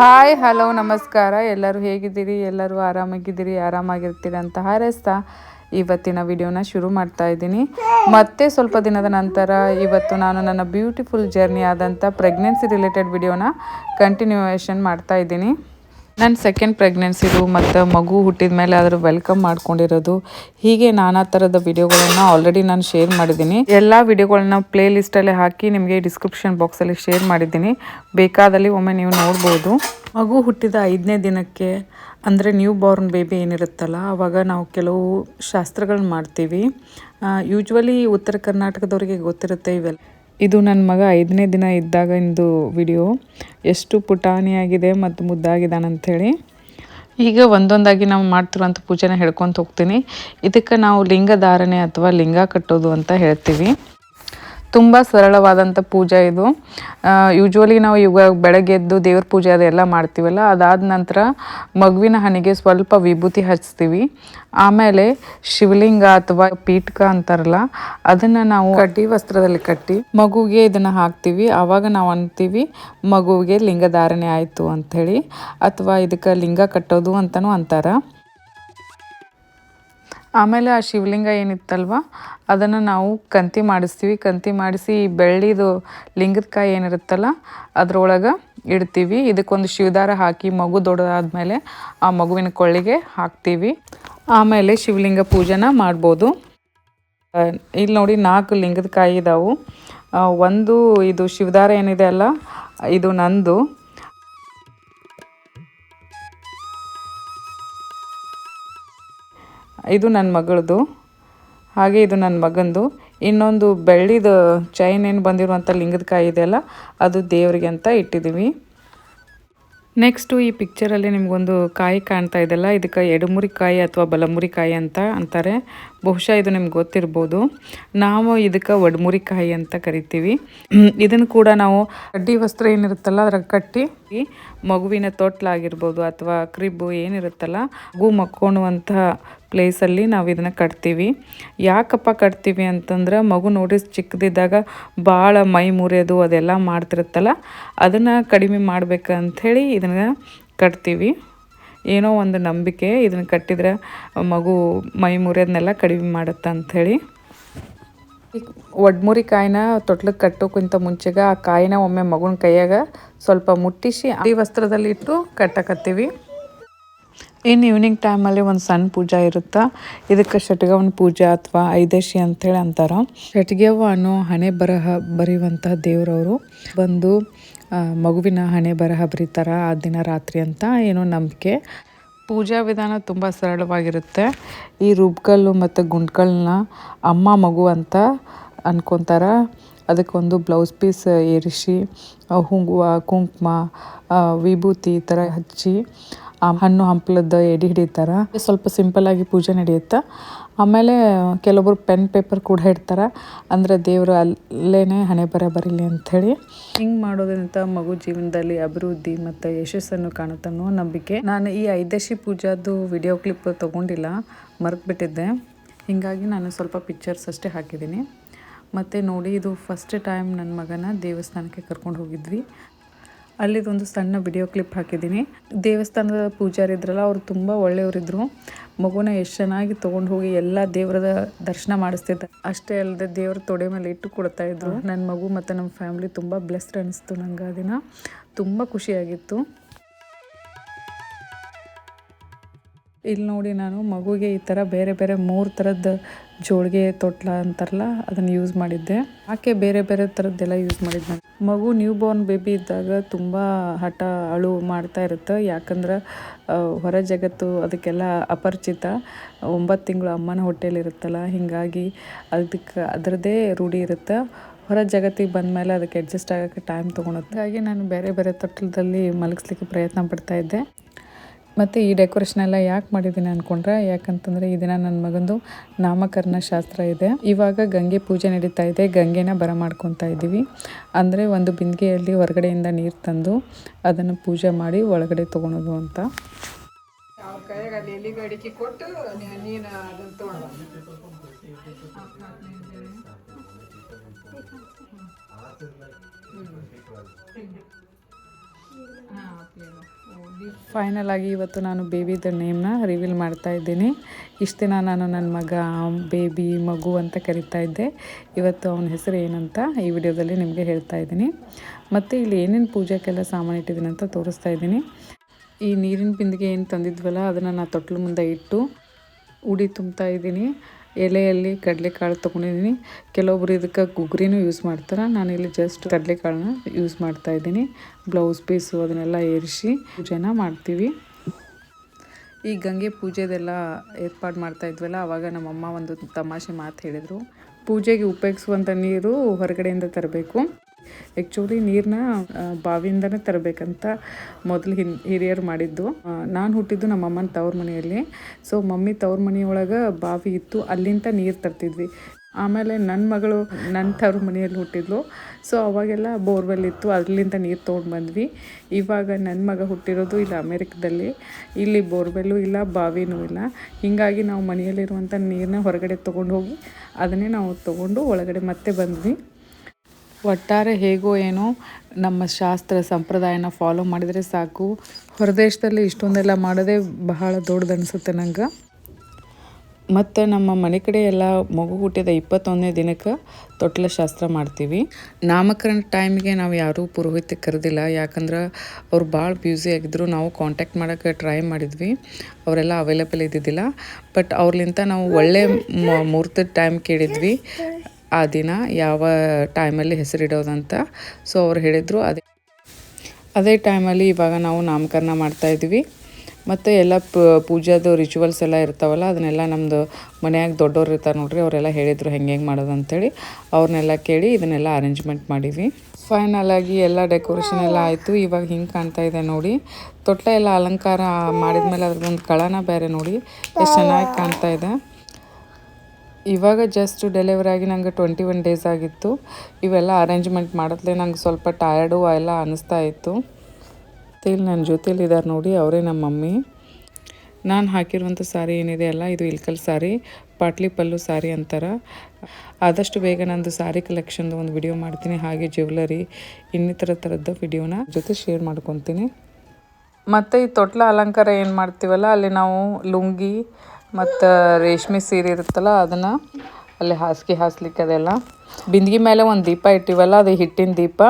Hi, hello, ನಮಸ್ಕಾರ. ಎಲ್ಲರೂ ಹೇಗಿದ್ದೀರಿ? ಎಲ್ಲರೂ ಆರಾಮಾಗಿದ್ದೀರಿ? ಆರಾಮಾಗಿರ್ತೀರಿ ಅಂತ ಹಾರೈಸ್ತಾ ಇವತ್ತಿನ ವಿಡಿಯೋನ ಶುರು ಮಾಡ್ತಾ ಇದ್ದೀನಿ. ಮತ್ತೆ ಸ್ವಲ್ಪ ದಿನದ ನಂತರ ಇವತ್ತು ನಾನು ನನ್ನ ಬ್ಯೂಟಿಫುಲ್ ಜರ್ನಿ ಆದಂಥ ಪ್ರೆಗ್ನೆನ್ಸಿ ರಿಲೇಟೆಡ್ ವಿಡಿಯೋನ ಕಂಟಿನ್ಯೂಯೇಷನ್ ಮಾಡ್ತಾ ಇದ್ದೀನಿ. ನನ್ನ ಸೆಕೆಂಡ್ ಪ್ರೆಗ್ನೆನ್ಸಿದು ಮತ್ತು ಮಗು ಹುಟ್ಟಿದ ಮೇಲೆ ಅದರ ವೆಲ್ಕಮ್ ಮಾಡ್ಕೊಂಡಿರೋದು. ಹೀಗೆ ನಾನಾ ಥರದ ವಿಡಿಯೋಗಳನ್ನು ಆಲ್ರೆಡಿ ನಾನು ಶೇರ್ ಮಾಡಿದ್ದೀನಿ. ಎಲ್ಲ ವಿಡಿಯೋಗಳನ್ನ ಪ್ಲೇ ಲಿಸ್ಟಲ್ಲಿ ಹಾಕಿ ನಿಮಗೆ ಡಿಸ್ಕ್ರಿಪ್ಷನ್ ಬಾಕ್ಸಲ್ಲಿ ಶೇರ್ ಮಾಡಿದ್ದೀನಿ. ಬೇಕಾದಲ್ಲಿ ಒಮ್ಮೆ ನೀವು ನೋಡ್ಬೋದು. ಮಗು ಹುಟ್ಟಿದ ಐದನೇ ದಿನಕ್ಕೆ ಅಂದರೆ ನ್ಯೂ ಬಾರ್ನ್ ಬೇಬಿ ಏನಿರುತ್ತಲ್ಲ ಆವಾಗ ನಾವು ಕೆಲವು ಶಾಸ್ತ್ರಗಳನ್ನ ಮಾಡ್ತೀವಿ. ಯೂಶ್ವಲಿ ಉತ್ತರ ಕರ್ನಾಟಕದವರಿಗೆ ಗೊತ್ತಿರುತ್ತೆ ಇವೆಲ್ಲ. ಇದು ನನ್ನ ಮಗ ಐದನೇ ದಿನ ಇದ್ದಾಗ ಇಂದು ವಿಡಿಯೋ ಎಷ್ಟು ಪುಟಾಣಿಯಾಗಿದೆ ಮತ್ತು ಮುದ್ದಾಗಿದ್ದಾನಂಥೇಳಿ ಈಗ ಒಂದೊಂದಾಗಿ ನಾವು ಮಾಡ್ತಿರುವಂಥ ಪೂಜೆನ ಹೇಳ್ಕೊತ ಹೋಗ್ತೀನಿ. ಇದಕ್ಕೆ ನಾವು ಲಿಂಗ ಧಾರಣೆ ಅಥವಾ ಲಿಂಗ ಕಟ್ಟೋದು ಅಂತ ಹೇಳ್ತೀವಿ. ತುಂಬ ಸರಳವಾದಂಥ ಪೂಜೆ ಇದು. ಯೂಶ್ವಲಿ ನಾವು ಇವಾಗ ಬೆಳಗ್ಗೆ ಎದ್ದು ದೇವ್ರ ಪೂಜೆ ಅದೆಲ್ಲ ಮಾಡ್ತೀವಲ್ಲ ಅದಾದ ನಂತರ ಮಗುವಿನ ಹನಿಗೆ ಸ್ವಲ್ಪ ವಿಭೂತಿ ಹಚ್ತೀವಿ. ಆಮೇಲೆ ಶಿವಲಿಂಗ ಅಥವಾ ಪೀಠಕ ಅಂತಾರಲ್ಲ ಅದನ್ನು ನಾವು ಕಟ್ಟಿ ವಸ್ತ್ರದಲ್ಲಿ ಕಟ್ಟಿ ಮಗುವಿಗೆ ಇದನ್ನು ಹಾಕ್ತೀವಿ. ಆವಾಗ ನಾವು ಅಂತೀವಿ ಮಗುವಿಗೆ ಲಿಂಗ ಧಾರಣೆ ಆಯಿತು ಅಂಥೇಳಿ ಅಥವಾ ಇದಕ್ಕೆ ಲಿಂಗ ಕಟ್ಟೋದು ಅಂತಲೂ ಅಂತಾರೆ. ಆಮೇಲೆ ಆ ಶಿವಲಿಂಗ ಏನಿತ್ತಲ್ವ? ಅದನ್ನು ನಾವು ಕಂತಿ ಮಾಡಿಸ್ತೀವಿ. ಕಂತಿ ಮಾಡಿಸಿ ಈ ಬೆಳ್ಳಿದು ಲಿಂಗದ ಕಾಯಿ ಏನಿರುತ್ತಲ್ಲ, ಅದರೊಳಗೆ ಇಡ್ತೀವಿ. ಇದಕ್ಕೊಂದು ಶಿವದಾರ ಹಾಕಿ ಮಗು ದೊಡ್ಡದಾದ್ಮೇಲೆ ಆ ಮಗುವಿನ ಕೊಳ್ಳಿಗೆ ಹಾಕ್ತೀವಿ. ಆಮೇಲೆ ಶಿವಲಿಂಗ ಪೂಜೆನ ಮಾಡ್ಬೋದು. ಇಲ್ಲಿ ನೋಡಿ ನಾಲ್ಕು ಲಿಂಗದ ಕಾಯಿ ಇದಾವೆ. ಒಂದು ಇದು ಶಿವದಾರ ಏನಿದೆ ಅಲ್ಲ, ಇದು ನಂದು. ಇದು ನನ್ನ ಮಗಳದು, ಹಾಗೆ ಇದು ನನ್ನ ಮಗಂದು. ಇನ್ನೊಂದು ಬೆಳ್ಳಿದ ಚೈನ್ ಏನು ಬಂದಿರುವಂಥ ಲಿಂಗದ ಕಾಯಿ ಇದೆಯಲ್ಲ ಅದು ದೇವರಿಗೆ ಅಂತ ಇಟ್ಟಿದ್ದೀವಿ ನೆಕ್ಸ್ಟು ಈ ಪಿಕ್ಚರಲ್ಲಿ ನಿಮಗೊಂದು ಕಾಯಿ ಕಾಣ್ತಾ ಇದೆಯಲ್ಲ ಇದಕ್ಕೆ ಎಡಮುರಿ ಕಾಯಿ ಅಥವಾ ಬಲಮುರಿ ಕಾಯಿ ಅಂತ ಅಂತಾರೆ. ಬಹುಶಃ ಇದು ನಿಮ್ಗೆ ಗೊತ್ತಿರ್ಬೋದು. ನಾವು ಇದಕ್ಕೆ ಒಡಮುರಿ ಕಾಯಿ ಅಂತ ಕರಿತೀವಿ. ಇದನ್ನು ಕೂಡ ನಾವು ಅಡ್ಡಿ ವಸ್ತ್ರ ಏನಿರುತ್ತಲ್ಲ, ಅದ್ರಾಗ ಕಟ್ಟಿ ಮಗುವಿನ ತೊಟ್ಲಾಗಿರ್ಬೋದು ಅಥವಾ ಕ್ರಿಬ್ಬು ಏನಿರುತ್ತಲ್ಲ ಮಗು ಮಕ್ಕೊಳ್ಳುವಂತಹ ಪ್ಲೇಸಲ್ಲಿ ನಾವು ಇದನ್ನು ಕಟ್ತೀವಿ. ಯಾಕಪ್ಪ ಕಟ್ತೀವಿ ಅಂತಂದ್ರೆ ಮಗು ನೋಡಿ ಚಿಕ್ಕದಿದ್ದಾಗ ಭಾಳ ಮೈ ಮುರಿಯೋದು ಅದೆಲ್ಲ ಮಾಡ್ತಿರುತ್ತಲ್ಲ, ಅದನ್ನು ಕಡಿಮೆ ಮಾಡಬೇಕಂಥೇಳಿ ಇದನ್ನು ಕಟ್ತೀವಿ. ಏನೋ ಒಂದು ನಂಬಿಕೆ ಇದನ್ನು ಕಟ್ಟಿದ್ರೆ ಮಗು ಮೈ ಮುರಿಯೋದನ್ನೆಲ್ಲ ಕಡಿಮೆ ಮಾಡುತ್ತೆ ಅಂಥೇಳಿ ಒಡ್ಮುರಿ ಕಾಯಿನ ತೊಟ್ಲಕ್ಕೆ ಕಟ್ಟೋಕ್ಕಿಂತ ಮುಂಚೆಗೆ ಆ ಕಾಯಿನ ಒಮ್ಮೆ ಮಗುನ ಕೈಯಾಗ ಸ್ವಲ್ಪ ಮುಟ್ಟಿಸಿ ಅಡಿ ವಸ್ತ್ರದಲ್ಲಿ ಇಟ್ಟು ಕಟ್ಟಕತ್ತೀವಿ. ಇನ್ನು ಈವ್ನಿಂಗ್ ಟೈಮಲ್ಲಿ ಒಂದು ಸಣ್ಣ ಪೂಜಾ ಇರುತ್ತೆ. ಇದಕ್ಕೆ ಷಟ್ಗವನ ಪೂಜೆ ಅಥವಾ ಐದೇಶಿ ಅಂತೇಳಿ ಅಂತಾರೆ. ಶಟಗವ್ವ ಅನ್ನೋ ಹಣೆ ಬರಹ ಬರೆಯುವಂತಹ ದೇವರವರು. ಬಂದು ಮಗುವಿನ ಹಣೆ ಬರಹ ಬರೀತಾರೆ ಆ ದಿನ ರಾತ್ರಿ ಅಂತ ಏನೋ ನಂಬಿಕೆ. ಪೂಜಾ ವಿಧಾನ ತುಂಬ ಸರಳವಾಗಿರುತ್ತೆ. ಈ ರುಬ್ಕಲ್ಲು ಮತ್ತು ಗುಂಡ್ಗಳನ್ನ ಅಮ್ಮ ಮಗು ಅಂತ ಅನ್ಕೊತಾರ. ಅದಕ್ಕೊಂದು ಬ್ಲೌಸ್ ಪೀಸ್ ಏರಿಸಿ, ಹುಂಗುವ, ಕುಂಕುಮ ವಿಭೂತಿ ಈ ಥರ ಹಚ್ಚಿ ಹಣ್ಣು ಹಂಪಲದ ಎಡೆ ಹಿಡಿತಾರೆ. ಸ್ವಲ್ಪ ಸಿಂಪಲ್ಲಾಗಿ ಪೂಜೆ ನಡೆಯುತ್ತೆ? ಆಮೇಲೆ ಕೆಲವೊಬ್ರು ಪೆನ್ ಪೇಪರ್ ಕೂಡ ಇಡ್ತಾರೆ. ಅಂದರೆ ದೇವರು ಅಲ್ಲೇ ಹಣೆ ಬರ ಬರೀಲಿ ಅಂಥೇಳಿ. ಹಿಂಗೆ ಮಾಡೋದ್ರಿಂದ ಮಗು ಜೀವನದಲ್ಲಿ ಅಭಿವೃದ್ಧಿ ಮತ್ತು ಯಶಸ್ಸನ್ನು ಕಾಣುತ್ತೆ ಅನ್ನೋ ನಂಬಿಕೆ. ನಾನು ಈ ಐದಶಿ ಪೂಜಾದು ವಿಡಿಯೋ ಕ್ಲಿಪ್ ತೊಗೊಂಡಿಲ್ಲ, ಮರೆತುಬಿಟ್ಟಿದ್ದೆ. ಹೀಗಾಗಿ ನಾನು ಸ್ವಲ್ಪ ಪಿಕ್ಚರ್ಸ್ ಅಷ್ಟೇ ಹಾಕಿದ್ದೀನಿ. ಮತ್ತು ನೋಡಿ, ಇದು ಫಸ್ಟ್ ಟೈಮ್ ನನ್ನ ಮಗನ ದೇವಸ್ಥಾನಕ್ಕೆ ಕರ್ಕೊಂಡು ಹೋಗಿದ್ವಿ. ಅಲ್ಲಿದೊಂದು ಸಣ್ಣ ವಿಡಿಯೋ ಕ್ಲಿಪ್ ಹಾಕಿದ್ದೀನಿ. ದೇವಸ್ಥಾನದ ಪೂಜಾರಿ ಇದ್ರಲ್ಲ, ಅವರು ತುಂಬ ಒಳ್ಳೆಯವರಿದ್ದರು ಮಗುನ ಎಷ್ಟು ಚೆನ್ನಾಗಿ ತೊಗೊಂಡು ಹೋಗಿ ಎಲ್ಲ ದೇವರದ ದರ್ಶನ ಮಾಡಿಸ್ತಿದ್ದ ಅಷ್ಟೇ ಅಲ್ಲದೆ ದೇವ್ರ ತೊಡೆ ಮೇಲೆ ಇಟ್ಟು ಕೊಡ್ತಾ ಇದ್ರು. ನನ್ನ ಮಗು ಮತ್ತು ನಮ್ಮ ಫ್ಯಾಮ್ಲಿ ತುಂಬ ಬ್ಲೆಸ್ಡ್ ಅನಿಸ್ತು ನನಗೆ ಆ ದಿನ. ತುಂಬ ಖುಷಿಯಾಗಿತ್ತು. ಇಲ್ಲಿ ನೋಡಿ ನಾನು ಮಗುಗೆ ಈ ಥರ ಬೇರೆ ಬೇರೆ ಮೂರು ಥರದ ಜೋಳಿಗೆ ತೊಟ್ಲ ಅಂತಾರಲ್ಲ, ಅದನ್ನು ಯೂಸ್ ಮಾಡಿದ್ದೆ. ಆಕೆ ಬೇರೆ ಬೇರೆ ಥರದ್ದೆಲ್ಲ ಯೂಸ್ ಮಾಡಿದ್ದೆ ಮಗು ನ್ಯೂ ಬಾರ್ನ್ ಬೇಬಿ ಇದ್ದಾಗ ತುಂಬ ಹಠ ಅಳು ಮಾಡ್ತಾ ಇರುತ್ತೆ. ಯಾಕಂದ್ರೆ ಹೊರ ಜಗತ್ತು ಅದಕ್ಕೆಲ್ಲ ಅಪರಿಚಿತ. ಒಂಬತ್ತು ತಿಂಗಳು ಅಮ್ಮನ ಹೊಟ್ಟೆಲಿರುತ್ತಲ್ಲ ಹೀಗಾಗಿ ಅದಕ್ಕೆ, ಅದರದ್ದೇ ರೂಢಿ ಇರುತ್ತೆ. ಹೊರ ಜಗತ್ತಿಗೆ ಬಂದಮೇಲೆ ಅದಕ್ಕೆ ಅಡ್ಜಸ್ಟ್ ಆಗೋಕ್ಕೆ ಟೈಮ್ ತೊಗೊಳುತ್ತೆ. ಹಾಗಾಗಿ ನಾನು ಬೇರೆ ಬೇರೆ ತೊಟ್ಲದಲ್ಲಿ ಮಲಗಿಸ್ಲಿಕ್ಕೆ ಪ್ರಯತ್ನ ಪಡ್ತಾ ಇದ್ದೆ. ಮತ್ತು ಈ ಡೆಕೋರೇಷನ್ ಎಲ್ಲ ಯಾಕೆ ಮಾಡಿದ್ದೀನಿ ಅಂದ್ಕೊಂಡ್ರೆ ಯಾಕಂತಂದರೆ ಈ ದಿನ ನನ್ನ ಮಗಂದು ನಾಮಕರಣ ಶಾಸ್ತ್ರ ಇದೆ. ಇವಾಗ ಗಂಗೆ ಪೂಜೆ ನಡೀತಾ ಇದೆ, ಗಂಗೆನ ಬರ ಮಾಡ್ಕೊತಾ ಇದ್ದೀವಿ. ಅಂದರೆ ಒಂದು ಬಿಂದಿಗೆಯಲ್ಲಿ ಹೊರಗಡೆಯಿಂದ ನೀರು ತಂದು ಅದನ್ನು ಪೂಜೆ ಮಾಡಿ ಒಳಗಡೆ ತೊಗೊಳೋದು ಅಂತ. ಕೊಟ್ಟು ಫೈನಲ್ ಆಗಿ ಇವತ್ತು ನಾನು ಬೇಬಿದ ನೇಮ್ನ ರಿವೀಲ್ ಮಾಡ್ತಾ ಇದ್ದೀನಿ. ಇಷ್ಟು ದಿನ ನಾನು ನನ್ನ ಮಗ ಬೇಬಿ ಮಗು ಅಂತ ಕರಿತಾ ಇದ್ದೆ. ಇವತ್ತು ಅವನ ಹೆಸರು ಏನಂತ ಈ ವಿಡಿಯೋದಲ್ಲಿ ನಿಮಗೆ ಹೇಳ್ತಾ ಇದ್ದೀನಿ. ಮತ್ತು ಇಲ್ಲಿ ಏನೇನು ಪೂಜೆಗೆಲ್ಲ ಸಾಮಾನು ಇಟ್ಟಿದ್ದೀನಿ ಅಂತ ತೋರಿಸ್ತಾ ಇದ್ದೀನಿ. ಈ ನೀರಿನ ಬಿಂದಿಗೆ ಏನು ತಂದಿದ್ವಲ್ಲ, ಅದನ್ನು ನಾನು ತೊಟ್ಲು ಮುಂದೆ ಇಟ್ಟು ಉಡಿ ತುಂಬ್ತಾ ಇದ್ದೀನಿ. ಎಲೆಯಲ್ಲಿ ಕಡಲೆಕಾಳು ತೊಗೊಂಡಿದ್ದೀನಿ. ಕೆಲವೊಬ್ರು ಇದಕ್ಕೆ ಗುಗ್ರಿನೂ ಯೂಸ್ ಮಾಡ್ತಾರೆ. ನಾನು ಇಲ್ಲಿ ಜಸ್ಟ್ ಕಡಲೆಕಾಳನ್ನ ಯೂಸ್ ಮಾಡ್ತಾ ಇದ್ದೀನಿ. ಬ್ಲೌಸ್ ಪೀಸು ಅದನ್ನೆಲ್ಲ ಏರಿಸಿ ಪೂಜೆನ ಮಾಡ್ತೀವಿ. ಈ ಗಂಗೆ ಪೂಜೆದೆಲ್ಲ ಏರ್ಪಾಡು ಮಾಡ್ತಾ ಇದ್ವಲ್ಲ ಆವಾಗ ನಮ್ಮಮ್ಮ ಒಂದು ತಮಾಷೆ ಮಾತು ಹೇಳಿದರು. ಪೂಜೆಗೆ ಉಪಯೋಗಿಸುವಂಥ ನೀರು ಹೊರಗಡೆಯಿಂದ ತರಬೇಕು. ಆ್ಯಕ್ಚುಲಿ ನೀರನ್ನ ಬಾವಿಯಿಂದನೇ ತರಬೇಕಂತ ಮೊದಲು ಹಿನ್, ಹಿರಿಯರು ಮಾಡಿದ್ದು. ನಾನು ಹುಟ್ಟಿದ್ದು ನಮ್ಮ ಅಮ್ಮನ ತವ್ರ ಮನೆಯಲ್ಲಿ. ಸೊ ಮಮ್ಮಿ ತವ್ರ ಮನೆಯೊಳಗೆ ಬಾವಿ ಇತ್ತು ಅಲ್ಲಿಂದ ನೀರು ತರ್ತಿದ್ವಿ. ಆಮೇಲೆ ನನ್ನ ಮಗಳು ನನ್ನ ತವ್ರ ಮನೆಯಲ್ಲಿ ಹುಟ್ಟಿದ್ಲು. ಸೊ ಅವಾಗೆಲ್ಲ ಬೋರ್ವೆಲ್ ಇತ್ತು, ಅಲ್ಲಿಂದ ನೀರು ತೊಗೊಂಡು ಬಂದ್ವಿ. ಇವಾಗ ನನ್ನ ಮಗ ಹುಟ್ಟಿರೋದು ಇಲ್ಲ ಅಮೇರಿಕದಲ್ಲಿ. ಇಲ್ಲಿ ಬೋರ್ವೆಲ್ಲು ಇಲ್ಲ, ಬಾವಿನೂ ಇಲ್ಲ. ಹೀಗಾಗಿ ನಾವು ಮನೆಯಲ್ಲಿರುವಂಥ ನೀರನ್ನ ಹೊರಗಡೆ ತೊಗೊಂಡು ಹೋಗಿ, ಅದನ್ನೇ ನಾವು ತೊಗೊಂಡು ಒಳಗಡೆ ಮತ್ತೆ ಬಂದ್ವಿ. ಒಟ್ಟಾರೆ ಹೇಗೋ ಏನೋ ನಮ್ಮ ಶಾಸ್ತ್ರ ಸಂಪ್ರದಾಯನ ಫಾಲೋ ಮಾಡಿದರೆ ಸಾಕು. ಹೊರದೇಶದಲ್ಲಿ ಇಷ್ಟೊಂದೆಲ್ಲ ಮಾಡೋದೇ ಬಹಳ ದೊಡ್ಡದು ಅನಿಸುತ್ತೆ ನಂಗೆ. ಮತ್ತು ನಮ್ಮ ಮನೆ ಕಡೆ ಎಲ್ಲ ಮಗು ಹುಟ್ಟಿದ ಇಪ್ಪತ್ತೊಂದನೇ ದಿನಕ್ಕೆ ತೊಟ್ಲ ಶಾಸ್ತ್ರ ಮಾಡ್ತೀವಿ. ನಾಮಕರಣ ಟೈಮಿಗೆ ನಾವು ಯಾರೂ ಪುರೋಹಿತ ಕರೆದಿಲ್ಲ. ಯಾಕಂದ್ರೆ ಅವ್ರು ಭಾಳ ಬ್ಯೂಸಿ ಆಗಿದ್ರು. ನಾವು ಕಾಂಟ್ಯಾಕ್ಟ್ ಮಾಡೋಕ್ಕೆ ಟ್ರೈ ಮಾಡಿದ್ವಿ. ಅವರೆಲ್ಲ ಅವೈಲೇಬಲ್ ಇದ್ದಿದ್ದಿಲ್ಲ. ಬಟ್ ಅವ್ರಲಿಂತ ನಾವು ಒಳ್ಳೆ ಮುಹೂರ್ತದ ಟೈಮ್ ಕೇಳಿದ್ವಿ. ಆ ದಿನ ಯಾವ ಟೈಮಲ್ಲಿ ಹೆಸರಿಡೋದಂತ. ಸೊ ಅವ್ರು ಹೇಳಿದರು ಅದೇ. ಅದೇ ಟೈಮಲ್ಲಿ ಇವಾಗ ನಾವು ನಾಮಕರಣ ಮಾಡ್ತಾಯಿದ್ವಿ ಮತ್ತು ಎಲ್ಲ ಪೂಜಾದು ರಿಚುವಲ್ಸ್ ಎಲ್ಲ ಇರ್ತಾವಲ್ಲ, ಅದನ್ನೆಲ್ಲ ನಮ್ಮದು ಮನೆಯಾಗ ದೊಡ್ಡವ್ರು ಇರ್ತಾರೆ ನೋಡಿರಿ, ಅವರೆಲ್ಲ ಹೇಳಿದರು ಹೆಂಗೆ ಹೆಂಗೆ ಮಾಡೋದು ಅಂತೇಳಿ ಅವ್ರನ್ನೆಲ್ಲ ಕೇಳಿ ಇದನ್ನೆಲ್ಲ ಅರೇಂಜ್ಮೆಂಟ್ ಮಾಡಿದ್ವಿ. ಫೈನಲ್ ಆಗಿ ಎಲ್ಲ ಡೆಕೋರೇಷನ್ ಎಲ್ಲ ಆಯಿತು. ಇವಾಗ ಹಿಂಗೆ ಕಾಣ್ತಾ ಇದೆ ನೋಡಿ. ತೊಟ್ಲ ಎಲ್ಲ ಅಲಂಕಾರ ಮಾಡಿದ್ಮೇಲೆ ಅದ್ರದ್ದೊಂದು ಕಳನ ಬೇರೆ ನೋಡಿ. ಎಷ್ಟು ಚೆನ್ನಾಗಿ ಕಾಣ್ತಾ ಇದೆ. ಇವಾಗ ಜಸ್ಟ್ ಡೆಲಿವರಿ ಆಗಿ ನಂಗೆ ಟ್ವೆಂಟಿ ಒನ್ ಡೇಸ್ ಆಗಿತ್ತು. ಇವೆಲ್ಲ ಅರೇಂಜ್ಮೆಂಟ್ ಮಾಡತ್ಲೆ ನಂಗೆ ಸ್ವಲ್ಪ ಟಯರ್ಡು ಎಲ್ಲ ಅನ್ನಿಸ್ತಾ ಇತ್ತು. ಇಲ್ಲಿ ನನ್ನ ಜೊತೇಲಿ ಇದ್ದಾರೆ ನೋಡಿ, ಅವರೇ ನಮ್ಮ ಮಮ್ಮಿ. ನಾನು ಹಾಕಿರುವಂಥ ಸಾರಿ ಏನಿದೆ ಅಲ್ಲ, ಇದು ಇಲ್ಕಲ್ ಸಾರಿ ಪಾಟ್ಲಿ ಪಲ್ಲು ಸಾರಿ ಅಂತಾರೆ. ಆದಷ್ಟು ಬೇಗ ನಂದು ಸಾರಿ ಕಲೆಕ್ಷನ್ದು ಒಂದು ವಿಡಿಯೋ ಮಾಡ್ತೀನಿ, ಹಾಗೆ ಜ್ಯುವೆಲರಿ ಇನ್ನಿತರ ಥರದ್ದು ವಿಡಿಯೋನ ಜೊತೆ ಶೇರ್ ಮಾಡ್ಕೊತೀನಿ. ಮತ್ತು ಈ ತೊಟ್ಲ ಅಲಂಕಾರ ಏನು ಮಾಡ್ತೀವಲ್ಲ, ಅಲ್ಲಿ ನಾವು ಲುಂಗಿ ಮತ್ತು ರೇಷ್ಮೆ ಸೀರೆ ಇರುತ್ತಲ್ಲ ಅದನ್ನು ಅಲ್ಲಿ ಹಾಸಿಗೆ ಹಾಸ್ಲಿಕ್ಕೆ ಅದೆಲ್ಲ. ಬಿಂದಿಗೆ ಮೇಲೆ ಒಂದು ದೀಪ ಇಟ್ಟಿವಲ್ಲ, ಅದು ಹಿಟ್ಟಿನ ದೀಪ.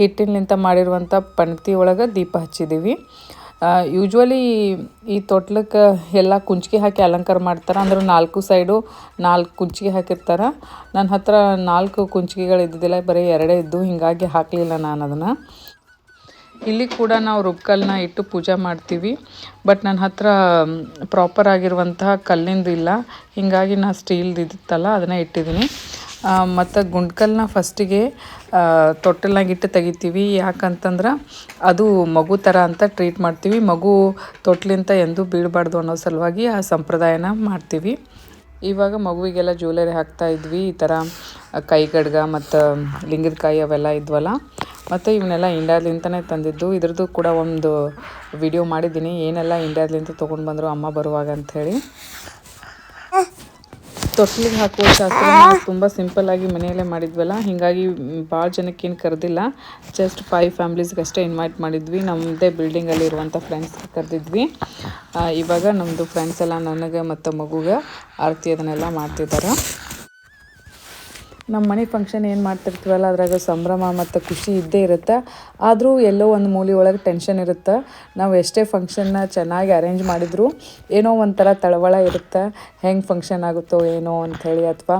ಹಿಟ್ಟಿನಿಂದ ಮಾಡಿರುವಂಥ ಪಣತಿ ಒಳಗೆ ದೀಪ ಹಚ್ಚಿದ್ದೀವಿ ಯೂಶ್ವಲಿ ಈ ತೊಟ್ಲಕ್ಕೆ ಎಲ್ಲ ಕುಂಚಿಗೆ ಹಾಕಿ ಅಲಂಕಾರ ಮಾಡ್ತಾರೆ. ಅಂದ್ರೆ ನಾಲ್ಕು ಸೈಡು ನಾಲ್ಕು ಕುಂಚಿಗೆ ಹಾಕಿರ್ತಾರೆ. ನನ್ನ ಹತ್ರ ನಾಲ್ಕು ಕುಂಚಿಗೆಗಳು ಇದ್ದಿದ್ದಿಲ್ಲ ಬರೀ ಎರಡೇ ಇದ್ದು, ಹೀಗಾಗಿ ಹಾಕಲಿಲ್ಲ ನಾನು ಅದನ್ನು. ಇಲ್ಲಿ ಕೂಡ ನಾವು ರುಬ್ಕಲ್ನ ಇಟ್ಟು ಪೂಜೆ ಮಾಡ್ತೀವಿ. ಬಟ್ ನನ್ನ ಹತ್ರ ಪ್ರಾಪರ್ ಆಗಿರುವಂತಹ ಕಲ್ಲಿಂದು ಇಲ್ಲ. ಹೀಗಾಗಿ ನಾ ಸ್ಟೀಲ್ದು ಇದ್ದಿತ್ತಲ್ಲ ಅದನ್ನೇ ಇಟ್ಟಿದ್ದೀನಿ. ಮತ್ತು ಗುಂಡ್ಕಲ್ನ ಫಸ್ಟಿಗೆ ತೊಟ್ಟಲ್ನಾಗ ಇಟ್ಟು ತೆಗಿತೀವಿ. ಯಾಕಂತಂದ್ರೆ ಅದು ಮಗು ಥರ ಅಂತ ಟ್ರೀಟ್ ಮಾಡ್ತೀವಿ. ಮಗು ತೊಟ್ಲಿಂತ ಎಂದೂ ಬೀಳಬಾರ್ದು ಅನ್ನೋ ಸಲುವಾಗಿ ಆ ಸಂಪ್ರದಾಯನ ಮಾಡ್ತೀವಿ. ಇವಾಗ ಮಗುವಿಗೆಲ್ಲ ಜ್ಯುವೆಲರಿ ಹಾಕ್ತಾ ಇದ್ವಿ. ಈ ಥರ ಕೈಗಡ್ಗ ಮತ್ತು ಲಿಂಗದ ಕಾಯಿ ಅವೆಲ್ಲ ಇದ್ವಲ್ಲ ಮತ್ತು ಇವನ್ನೆಲ್ಲ ಇಂಡ್ಯಾದ್ಲಿಂತನೇ ತಂದಿದ್ದು. ಇದ್ರದ್ದು ಕೂಡ ಒಂದು ವಿಡಿಯೋ ಮಾಡಿದ್ದೀನಿ. ಏನೆಲ್ಲ ಇಂಡ್ಯಾದ್ಲಿಂತ ತೊಗೊಂಡು ಬಂದರು ಅಮ್ಮ ಬರುವಾಗ ಅಂಥೇಳಿ ತೊಟ್ಲಿಗೆ ಹಾಕುವ ಶಾಸ್ತ್ರ ತುಂಬ ಸಿಂಪಲ್ಲಾಗಿ ಮನೆಯಲ್ಲೇ ಮಾಡಿದ್ವಲ್ಲ. ಹೀಗಾಗಿ ಭಾಳ ಜನಕ್ಕೆ ಕರೆದಿಲ್ಲ. ಜಸ್ಟ್ ಫೈವ್ ಫ್ಯಾಮ್ಲೀಸ್ಗೆ ಅಷ್ಟೇ ಇನ್ವೈಟ್ ಮಾಡಿದ್ವಿ. ನಮ್ಮದೇ ಬಿಲ್ಡಿಂಗಲ್ಲಿ ಇರುವಂಥ ಫ್ರೆಂಡ್ಸ್ಗೆ ಕರೆದಿದ್ವಿ. ಇವಾಗ ನಮ್ಮದು ಫ್ರೆಂಡ್ಸ್ ಎಲ್ಲ ನನಗೆ ಮತ್ತು ಮಗುಗೆ ಆರತಿ ಅದನ್ನೆಲ್ಲ ಮಾಡ್ತಿದ್ದಾರೆ. ನಮ್ಮ ಮನೆ ಫಂಕ್ಷನ್ ಏನು ಮಾಡ್ತಿರ್ತೀವಲ್ಲ, ಅದ್ರಾಗ ಸಂಭ್ರಮ ಮತ್ತು ಖುಷಿ ಇದ್ದೇ ಇರುತ್ತೆ. ಆದರೂ ಎಲ್ಲೋ ಒಂದು ಮೂಲೆ ಒಳಗೆ ಟೆನ್ಷನ್ ಇರುತ್ತೆ. ನಾವು ಎಷ್ಟೇ ಫಂಕ್ಷನ್ನ ಚೆನ್ನಾಗಿ ಅರೇಂಜ್ ಮಾಡಿದರೂ, ಏನೋ ಒಂಥರ ತಳವಳ ಇರುತ್ತೆ. ಹೆಂಗೆ ಫಂಕ್ಷನ್ ಆಗುತ್ತೋ ಏನೋ ಅಂಥೇಳಿ ಅಥವಾ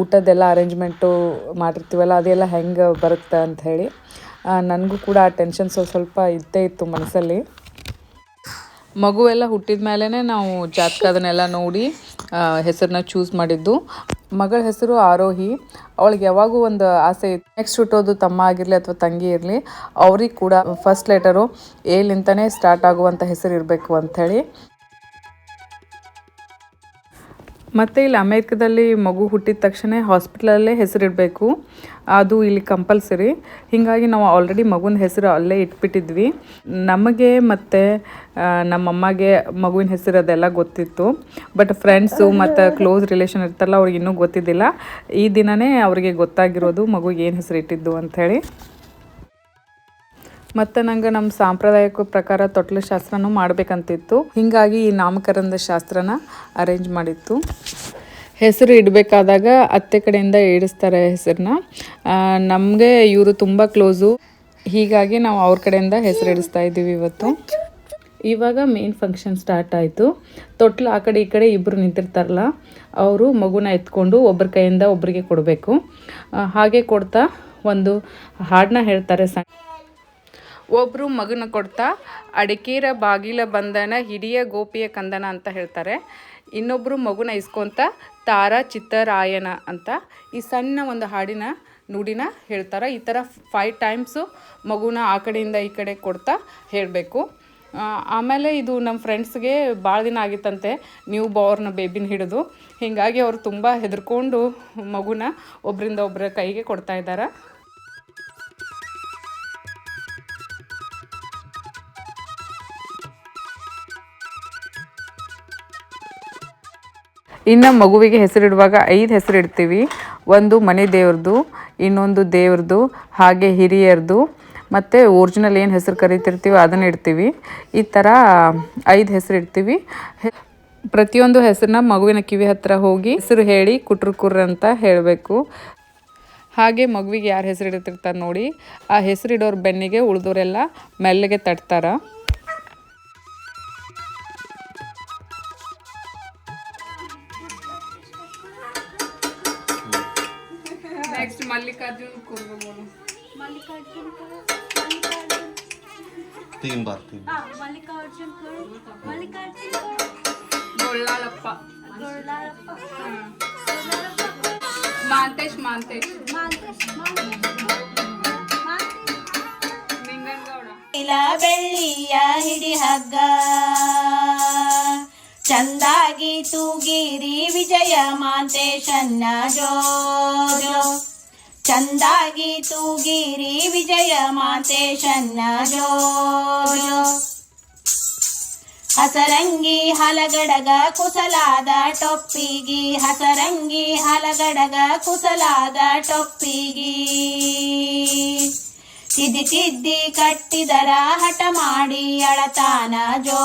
ಊಟದ್ದೆಲ್ಲ ಅರೇಂಜ್ಮೆಂಟು ಮಾಡಿರ್ತೀವಲ್ಲ, ಅದೆಲ್ಲ ಹೆಂಗೆ ಬರುತ್ತೆ ಅಂಥೇಳಿ ನನಗೂ ಕೂಡ ಆ ಟೆನ್ಷನ್ ಸ್ವಲ್ಪ ಸ್ವಲ್ಪ ಇದ್ದೇ ಇತ್ತು ಮನಸ್ಸಲ್ಲಿ. ಮಗುವೆಲ್ಲ ಹುಟ್ಟಿದ ಮೇಲೇ ನಾವು ಜಾತಕ ಅದನ್ನೆಲ್ಲ ನೋಡಿ ಹೆಸರನ್ನ ಚೂಸ್ ಮಾಡಿದ್ದು. ಮಗಳ ಹೆಸರು ಆರೋಹಿ. ಅವಳಿಗೆ ಯಾವಾಗೂ ಒಂದು ಆಸೆ ಇತ್ತು. ನೆಕ್ಸ್ಟ್ ಹುಟ್ಟೋದು ತಮ್ಮ ಆಗಿರಲಿ ಅಥವಾ ತಂಗಿ ಇರಲಿ, ಅವ್ರಿಗೆ ಕೂಡ ಫಸ್ಟ್ ಲೆಟರು ಎಲಿಂತನೇ ಸ್ಟಾರ್ಟ್ ಆಗುವಂಥ ಹೆಸರು ಇರಬೇಕು ಅಂಥೇಳಿ ಮತ್ತು ಇಲ್ಲಿ ಅಮೇರಿಕದಲ್ಲಿ ಮಗು ಹುಟ್ಟಿದ ತಕ್ಷಣ ಹಾಸ್ಪಿಟ್ಲಲ್ಲೇ ಹೆಸರಿಡಬೇಕು. ಅದು ಇಲ್ಲಿ ಕಂಪಲ್ಸರಿ. ಹೀಗಾಗಿ ನಾವು ಆಲ್ರೆಡಿ ಮಗುನ ಹೆಸರು ಅಲ್ಲೇ ಇಟ್ಬಿಟ್ಟಿದ್ವಿ. ನಮಗೆ ಮತ್ತು ನಮ್ಮಮ್ಮಗೆ ಮಗುವಿನ ಹೆಸರು ಅದೆಲ್ಲ ಗೊತ್ತಿತ್ತು. ಬಟ್ ಫ್ರೆಂಡ್ಸು ಮತ್ತು ಕ್ಲೋಸ್ ರಿಲೇಷನ್ ಇರ್ತಾರಲ್ಲ ಅವ್ರಿಗೆ ಇನ್ನೂ ಗೊತ್ತಿದ್ದಿಲ್ಲ. ಈ ದಿನವೇ ಅವರಿಗೆ ಗೊತ್ತಾಗಿರೋದು ಮಗುಗೆ ಏನು ಹೆಸರು ಇಟ್ಟಿದ್ದು ಅಂಥೇಳಿ ಮತ್ತು ನಂಗೆ ನಮ್ಮ ಸಾಂಪ್ರದಾಯಿಕ ಪ್ರಕಾರ ತೊಟ್ಲು ಶಾಸ್ತ್ರನೂ ಮಾಡಬೇಕಂತಿತ್ತು. ಹೀಗಾಗಿ ಈ ನಾಮಕರಣದ ಶಾಸ್ತ್ರನ ಅರೇಂಜ್ ಮಾಡಿತ್ತು. ಹೆಸರು ಇಡಬೇಕಾದಾಗ ಅತ್ತೆ ಕಡೆಯಿಂದ ಇಡಿಸ್ತಾರೆ ಹೆಸರನ್ನ ನಮಗೆ ಇವರು ತುಂಬ ಕ್ಲೋಸು ಹೀಗಾಗಿ ನಾವು ಅವ್ರ ಕಡೆಯಿಂದ ಹೆಸರು ಇಡಿಸ್ತಾ ಇದ್ದೀವಿ ಇವತ್ತು. ಇವಾಗ ಮೇನ್ ಫಂಕ್ಷನ್ ಸ್ಟಾರ್ಟ್ ಆಯಿತು. ತೊಟ್ಲು ಆ ಕಡೆ ಈ ಕಡೆ ಇಬ್ಬರು ನಿಂತಿರ್ತಾರಲ್ಲ, ಅವರು ಮಗುನ ಎತ್ಕೊಂಡು ಒಬ್ಬರ ಕೈಯಿಂದ ಒಬ್ಬರಿಗೆ ಕೊಡಬೇಕು. ಹಾಗೆ ಕೊಡ್ತಾ ಒಂದು ಹಾಡನ್ನ ಹೇಳ್ತಾರೆ ಸಣ್ಣ ಒಬ್ಬರು ಮಗನ ಕೊಡ್ತಾ, ಅಡಕೀರ ಬಾಗಿಲ ಬಂಧನ ಹಿಡಿಯ ಗೋಪಿಯ ಕಂದನ ಅಂತ ಹೇಳ್ತಾರೆ. ಇನ್ನೊಬ್ಬರು ಮಗುನ ಇಸ್ಕೊಂತ, ತಾರ ಚಿತ್ತರಾಯನ ಅಂತ ಈ ಸಣ್ಣ ಒಂದು ಹಾಡಿನ ನುಡಿನ ಹೇಳ್ತಾರೆ. ಈ ಥರ ಫೈವ್ ಟೈಮ್ಸು ಮಗುನ ಆ ಕಡೆಯಿಂದ ಈ ಕಡೆ ಕೊಡ್ತಾ ಹೇಳಬೇಕು. ಆಮೇಲೆ ಇದು ನಮ್ಮ ಫ್ರೆಂಡ್ಸ್ಗೆ ಭಾಳ ದಿನ ಆಗಿತ್ತಂತೆ ನ್ಯೂ ಬಾರ್ನ್ ಬೇಬಿನ ಹಿಡಿದು. ಹೀಗಾಗಿ ಅವರು ತುಂಬ ಹೆದರ್ಕೊಂಡು ಮಗುನ ಒಬ್ಬರಿಂದ ಒಬ್ಬರ ಕೈಗೆ ಕೊಡ್ತಾ ಇದ್ದಾರೆ. ಇನ್ನು ಮಗುವಿಗೆ ಹೆಸರಿಡುವಾಗ ಐದು ಹೆಸರು ಇಡ್ತೀವಿ ಒಂದು ಮನೆ ದೇವ್ರದ್ದು ಇನ್ನೊಂದು ದೇವ್ರದ್ದು ಹಾಗೆ ಹಿರಿಯರದು, ಮತ್ತು ಒರಿಜಿನಲ್ ಏನು ಹೆಸರು ಕರಿತಿರ್ತೀವೋ ಅದನ್ನು ಇಡ್ತೀವಿ. ಈ ಥರ ಐದು ಹೆಸರು ಇಡ್ತೀವಿ ಪ್ರತಿಯೊಂದು ಹೆಸರನ್ನ ಮಗುವಿನ ಕಿವಿ ಹತ್ತಿರ ಹೋಗಿ ಹೆಸರು ಹೇಳಿ ಕುಟ್ರು ಕುರ್ರ ಅಂತ ಹೇಳಬೇಕು. ಹಾಗೆ ಮಗುವಿಗೆ ಯಾರು ಹೆಸರು ಇಡ್ತಿರ್ತಾರೆ ನೋಡಿ. ಆ ಹೆಸರಿಡೋರ ಬೆನ್ನಿಗೆ ಉಳಿದೋರೆಲ್ಲ ಮೆಲ್ಲಗೆ ತಟ್ತಾರ. तीन बार तीन हाँ मल्लिकार्जुन करो मल्लिकार्जुन करो ಗೊಳ್ಳಾಳಪ್ಪ गोरलारप्पा गोरलारप्पा ಮಾಂತೇಶ್ ಮಾಂತೇಶ್ मानतेश मानतेश ನಿಂಗನಗೌಡ ಇಲ ಬೆಳ್ಳಿಯ ಹಿಡಿ ಹಗ್ಗ ಚಂದಾಗಿ ತೂಗಿರಿ ವಿಜಯ ಮಾಂತೇಶನ್ನ ಜೋ ಜೋ ಚಂದಾಗಿ ತೂಗಿರಿ ವಿಜಯ ಮಾತೆ ಶನ್ನಜೋ ಹಸರಂಗಿ ಹಲಗಡಗ ಕುಸಲಾದ ಟೊಪ್ಪಿಗಿ, ಹಸರಂಗಿ ಹಲಗಡಗ ಕುಸಲಾದ ಟೊಪ್ಪಿಗಿ. ತಿದ್ದಿ ತಿದ್ದಿ ಕಟ್ಟಿದರ ಹಠ ಮಾಡಿ ಅಳತಾನ ಜೋ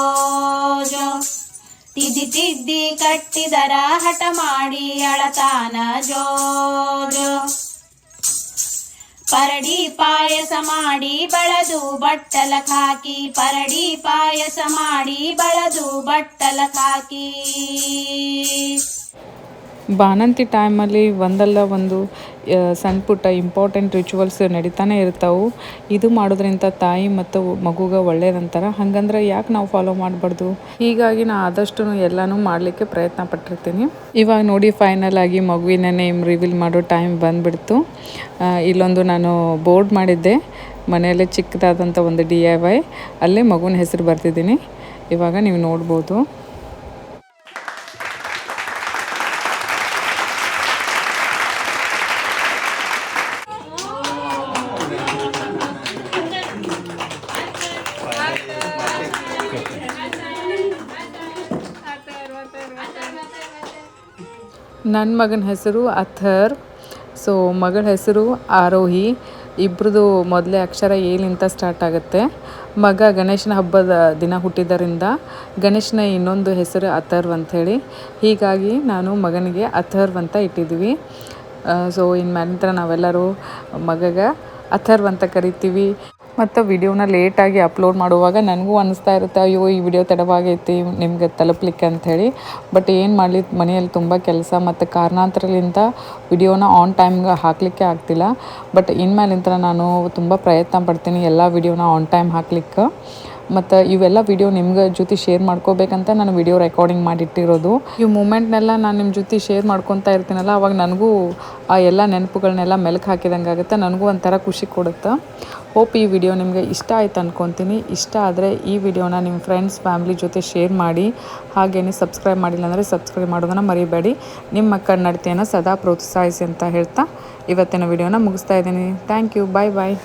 ತಿದ್ದಿ ತಿದ್ದಿ ಕಟ್ಟಿದರ ಹಠ ಮಾಡಿ ಅಳತಾನ ಜೋ ಪರಡಿ ಪಾಯಸ ಮಾಡಿ ಬಳದು ಬಟ್ಟಲ ಹಾಕಿ ಪರಡಿ ಪಾಯಸ ಮಾಡಿ ಬಳದು ಬಟ್ಟಲ ಹಾಕಿ. ಬಾಣಂತಿ ಟೈಮಲ್ಲಿ ಒಂದಲ್ಲ ಒಂದು ಸಣ್ಣ ಪುಟ್ಟ ಇಂಪಾರ್ಟೆಂಟ್ ರಿಚುವಲ್ಸ್ ನಡೀತಾನೆ ಇರ್ತಾವೆ. ಇದು ಮಾಡೋದ್ರಿಂದ ತಾಯಿ ಮತ್ತು ಮಗುಗೆ ಒಳ್ಳೇದಂತಾರೆ. ಹಾಗಂದ್ರೆ ಯಾಕೆ ನಾವು ಫಾಲೋ ಮಾಡಬಾರ್ದು? ಹೀಗಾಗಿ ನಾನು ಆದಷ್ಟು ಎಲ್ಲನೂ ಮಾಡಲಿಕ್ಕೆ ಪ್ರಯತ್ನ ಪಟ್ಟಿರ್ತೀನಿ. ಇವಾಗ ನೋಡಿ ಫೈನಲ್ ಆಗಿ ಮಗುವಿನ ನೇಮ್ ರಿವೀಲ್ ಮಾಡೋ ಟೈಮ್ ಬಂದುಬಿಡ್ತು. ಇಲ್ಲೊಂದು ನಾನು ಬೋರ್ಡ್ ಮಾಡಿದ್ದೆ. ಮನೆಯಲ್ಲೇ ಚಿಕ್ಕದಾದಂಥ ಒಂದು ಡಿ ಐ ವೈ ಅಲ್ಲೇ ಮಗುವಿನ ಹೆಸರು ಬರ್ತಿದ್ದೀನಿ ಇವಾಗ ನೀವು ನೋಡ್ಬೋದು. ನನ್ನ ಮಗನ ಹೆಸರು ಅಥರ್. ಸೊ ಮಗಳ ಹೆಸರು ಆರೋಹಿ. ಇಬ್ರದ್ದು ಮೊದಲೇ ಅಕ್ಷರ ಏಲಿಂತ ಸ್ಟಾರ್ಟ್ ಆಗುತ್ತೆ. ಮಗ ಗಣೇಶನ ಹಬ್ಬದ ದಿನ ಹುಟ್ಟಿದ್ದರಿಂದ ಗಣೇಶನ ಇನ್ನೊಂದು ಹೆಸರು ಅಥರ್ವ್ ಅಂಥೇಳಿ ಹೀಗಾಗಿ ನಾನು ಮಗನಿಗೆ ಅಥರ್ವ್ ಅಂತ ಇಟ್ಟಿದ್ವಿ. ಸೊ ಇನ್ನು ನಂತರ ನಾವೆಲ್ಲರೂ ಮಗಗ ಅಥರ್ವ್ ಅಂತ ಕರಿತೀವಿ. ಮತ್ತು ವಿಡಿಯೋನ ಲೇಟಾಗಿ ಅಪ್ಲೋಡ್ ಮಾಡುವಾಗ ನನಗೂ ಅನಿಸ್ತಾ ಇರುತ್ತೆ, ಅಯ್ಯೋ, ಈ ವಿಡಿಯೋ ತಡವಾಗೈತಿ, ನಿಮಗೆ ತಲುಪಲಿಕ್ಕೆ ಅಂಥೇಳಿ ಬಟ್ ಏನು ಮಾಡಲಿ, ಮನೆಯಲ್ಲಿ ತುಂಬ ಕೆಲಸ ಮತ್ತು ಕಾರಣಾಂತರದಿಂದ ವಿಡಿಯೋನ ಆನ್ ಟೈಮ್ಗೆ ಹಾಕಲಿಕ್ಕೆ ಆಗ್ತಿಲ್ಲ. ಬಟ್ ಇನ್ಮೇಲಿಂದ ನಾನು ತುಂಬ ಪ್ರಯತ್ನ ಪಡ್ತೀನಿ ಎಲ್ಲ ವಿಡಿಯೋನ ಆನ್ ಟೈಮ್ ಹಾಕ್ಲಿಕ್ಕೆ. ಮತ್ತು ಇವೆಲ್ಲ ವಿಡಿಯೋ ನಿಮ್ಗೆ ಜೊತೆ ಶೇರ್ ಮಾಡ್ಕೋಬೇಕಂತ ನಾನು ವಿಡಿಯೋ ರೆಕಾರ್ಡಿಂಗ್ ಮಾಡಿಟ್ಟಿರೋದು. ಈ ಮೂಮೆಂಟ್ನೆಲ್ಲ ನಾನು ನಿಮ್ಮ ಜೊತೆ ಶೇರ್ ಮಾಡ್ಕೊತಾ ಇರ್ತೀನಲ್ಲ, ಅವಾಗ ನನಗೂ ಆ ಎಲ್ಲ ನೆನಪುಗಳನ್ನೆಲ್ಲ ಮೆಲುಕು ಹಾಕಿದಂಗೆ ಆಗುತ್ತೆ ನನಗೂ ಒಂಥರ ಖುಷಿ ಕೊಡುತ್ತೆ. ಹೋಪ್ ಈ ವಿಡಿಯೋ ನಿಮಗೆ ಇಷ್ಟ ಆಯ್ತು ಅಂದ್ಕೊತೀನಿ ಇಷ್ಟ ಆದರೆ ಈ ವಿಡಿಯೋನ ನಿಮ್ಮ ಫ್ರೆಂಡ್ಸ್ ಫ್ಯಾಮಿಲಿ ಜೊತೆ ಶೇರ್ ಮಾಡಿ. ಹಾಗೆಯೇ ಸಬ್ಸ್ಕ್ರೈಬ್ ಮಾಡಿಲ್ಲ ಅಂದರೆ ಸಬ್ಸ್ಕ್ರೈಬ್ ಮಾಡೋದನ್ನು ಮರಿಬೇಡಿ. ನಿಮ್ಮ ಕನ್ನಡತೆಯನ್ನು ಸದಾ ಪ್ರೋತ್ಸಾಹಿಸಿ ಅಂತ ಹೇಳ್ತಾ ಇವತ್ತಿನ ವಿಡಿಯೋನ ಮುಗಿಸ್ತಾ ಇದ್ದೀನಿ. Thank you bye bye